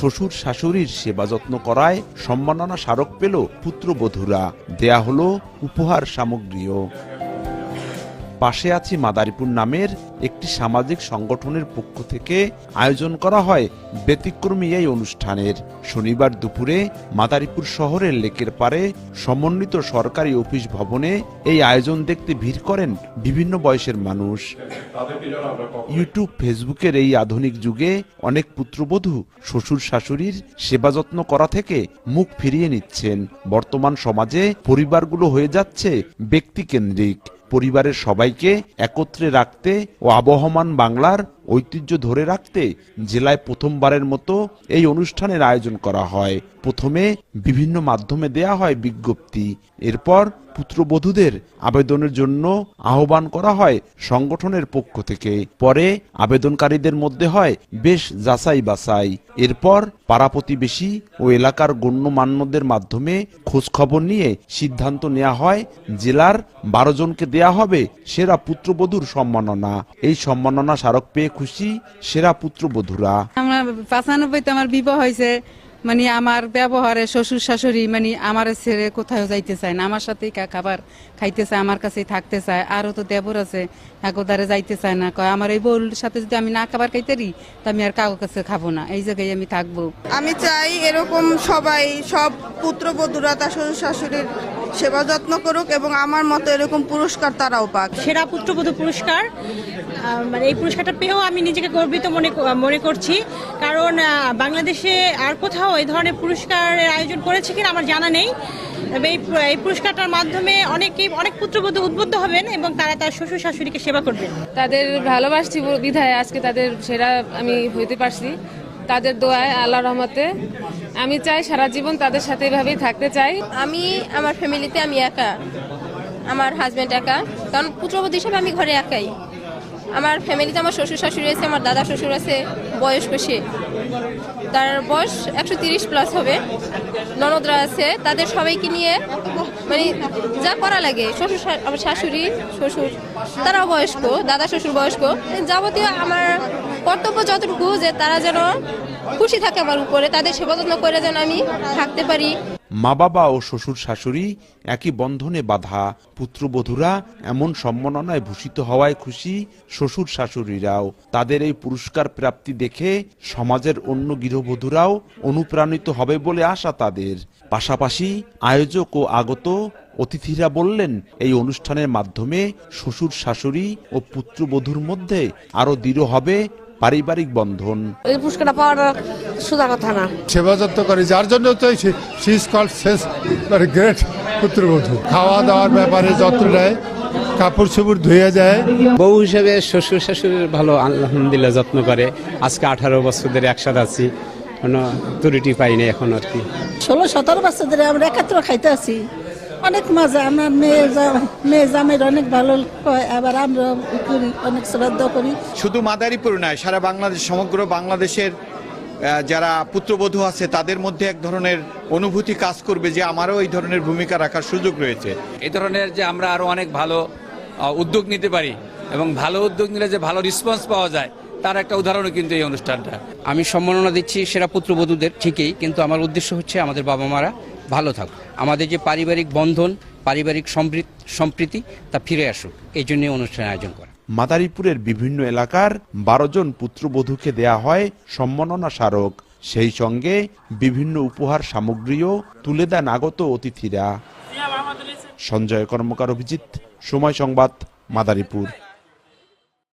শ্বশুর শাশুড়ির সেবা যত্ন করায় সম্মাননা স্মারক পেল পুত্রবধূরা। দেয়া হলো উপহার সামগ্রীও। পাশে আছি মাদারীপুর নামের একটি সামাজিক সংগঠনের পক্ষ থেকে আয়োজন করা হয় ব্যতিক্রমী এই অনুষ্ঠানের। শনিবার দুপুরে মাদারীপুর শহরের লেকের পারে সমন্বিত সরকারি অফিস ভবনে এই আয়োজন দেখতে ভিড় করেন বিভিন্ন বয়সের মানুষ। ইউটিউব, ফেসবুকের এই আধুনিক যুগে অনেক পুত্রবধূ শ্বশুর শাশুড়ির সেবা যত্ন করা থেকে মুখ ফিরিয়ে নিচ্ছেন। বর্তমান সমাজে পরিবারগুলো হয়ে যাচ্ছে ব্যক্তিকেন্দ্রিক পরিবারের সবাইকে একত্রে রাখতে ও আবহমান বাংলার ঐতিহ্য ধরে রাখতে জেলায় প্রথমবারের মতো এই অনুষ্ঠানের আয়োজন করা হয়। প্রথমে বিভিন্ন মাধ্যমে দেয়া হয় বিজ্ঞপ্তি। এরপর পুত্রবধূদের আবেদনের জন্য আহ্বান করা হয় সংগঠনের পক্ষ থেকে। পরে আবেদনকারীদের মধ্যে হয় বেশ যাচাই বাছাই এরপর পাড়া প্রতিবেশী ও এলাকার গণ্যমান্যদের মাধ্যমে খোঁজখবর নিয়ে সিদ্ধান্ত নেওয়া হয়, জেলার বারো জনকে দেয়া হবে সেরা পুত্রবধূর সম্মাননা। এই সম্মাননা স্মারক পেয়ে খুশি সেরা পুত্রবধূরা আমার পাঁচানব্বইতে আমার বিবাহ হয়েছে মানে আমার ব্যবহারে শ্বশুর শাশুড়ি মানে আমার ছেড়ে কোথাও যাইতে চায় না আমার সাথেই খাবার খাইতে চায় আমার কাছেই থাকতে চায় আরও তো দেবর আছে একদারে যাইতে চায় না কয় আমার এই বউর সাথে যদি আমি না খাবার খাইতে রি তা আমি আর কারোর কাছে খাব না এই জায়গায় আমি থাকব। আমি চাই এরকম সবাই সব পুত্রবধূরা তার শ্বশুর শাশুড়ির সেবা যত্ন করুক এবং আমার মতো এরকম পুরস্কার তারাও পাক। সেরা পুত্রবধূ পুরস্কার মানে এই পুরস্কারটা পেয়েও আমি নিজেকে গর্বিত মনে মনে করছি। কারণ বাংলাদেশে আর কোথাও এই ধরনের পুরস্কারের আয়োজন করেছে কিনা আমার জানা নেই। তবে এই এই পুরস্কারটার মাধ্যমে অনেকেই অনেক পুত্রবধূ উদ্বুদ্ধ হবেন এবং তারা তার শ্বশুর শাশুড়িকে সেবা করবেন। তাদের ভালোবাসছি বিধায় আজকে তাদের সেরা আমি হইতে পারছি। তাদের দোয়ায় আল্লাহ রহমতে। আমি চাই সারা জীবন তাদের সাথে এভাবেই থাকতে চাই। আমি আমার ফ্যামিলিতে আমি একা, আমার হাজব্যান্ড একা। কারণ পুত্রবধূ হিসেবে আমি ঘরে একাই। আমার ফ্যামিলিতে আমার শ্বশুর শাশুড়ি আছে, আমার দাদা শ্বশুর আছে বয়স্ক সে তার বয়স একশো তিরিশ প্লাস হবে। ননদরা আছে, তাদের সবাইকে নিয়ে মানে যা করা লাগে। শ্বশুর আমার শাশুড়ি, শ্বশুর, তারাও বয়স্ক, দাদা শ্বশুর বয়স্ক। যাবতীয় আমার কর্তব্য যতটুকু যে তারা যেন খুশি থাকে আমার উপরে, তাদের সেবা যত্ন করে যেন আমি থাকতে পারি। মা বাবা ও শ্বশুর শাশুড়ি একই বন্ধনে বাধা। পুত্রবধূরা এমন সম্মাননায় ভূষিত হওয়ায় খুশি শ্বশুর শাশুড়িরাও তাদের এই পুরস্কার প্রাপ্তি দেখে সমাজের অন্য গৃহবধূরাও অনুপ্রাণিত হবে বলে আশা তাদের। পাশাপাশি আয়োজক ও আগত অতিথিরা বললেন, এই অনুষ্ঠানের মাধ্যমে শ্বশুর শাশুড়ি ও পুত্রবধূর মধ্যে আরও দৃঢ় হবে পারিবারিক বন্ধন। এই পুরস্কারটা পাওয়াটা সোজা কথা না। সেবা যত্ন করে যার জন্য তো শি ইজ কল্ড শেষ মানে গ্রেট পুত্রবধূ। খাওয়া দাওয়ার ব্যাপারে যত্ন নেয় কাপড় চোপড় ধুয়ে যায়। বউ হিসেবে শ্বশুর শাশুড়ির ভালো আলহামদুলিল্লাহ যত্ন করে। আজকে আঠারো বছর ধরে একসাথে আছি কোনো ত্রুটি পাইনি এখন আর কি। ষোলো সতেরো বছর ধরে আমরা একাত্র খাইতে আছি। অনেক মজা আমার মেয়ে মেয়ে জামের অনেক ভালো হয় আবার আমরা করি অনেক শ্রদ্ধা করি। শুধু মাদারীপুর নয় সারা বাংলাদেশ সমগ্র বাংলাদেশের যারা পুত্রবধূ আছে তাদের মধ্যে এক ধরনের অনুভূতি কাজ করবে যে আমারও এই ধরনের ভূমিকা রাখার সুযোগ রয়েছে। এই ধরনের যে আমরা আরও অনেক ভালো উদ্যোগ নিতে পারি এবং ভালো উদ্যোগ নিলে যে ভালো রেসপন্স পাওয়া যায় তার একটা উদাহরণও কিন্তু এই অনুষ্ঠানটা। আমি সম্মাননা দিচ্ছি সেরা পুত্রবধূদের ঠিকই, কিন্তু আমার উদ্দেশ্য হচ্ছে আমাদের বাবা মারা ভালো থাকুক। আমাদের যে পারিবারিক বন্ধন, পারিবারিক সম্প্রীতি তা ফিরে আসুক। এই জন্য অনুষ্ঠান আয়োজন করা। মাদারীপুরের বিভিন্ন এলাকার বারো জন পুত্রবধূকে দেয়া হয় সম্মাননা স্মারক। সেই সঙ্গে বিভিন্ন উপহার সামগ্রীও তুলে দেন আগত অতিথিরা। সঞ্জয় কর্মকার অভিজিৎ, সময় সংবাদ, মাদারীপুর।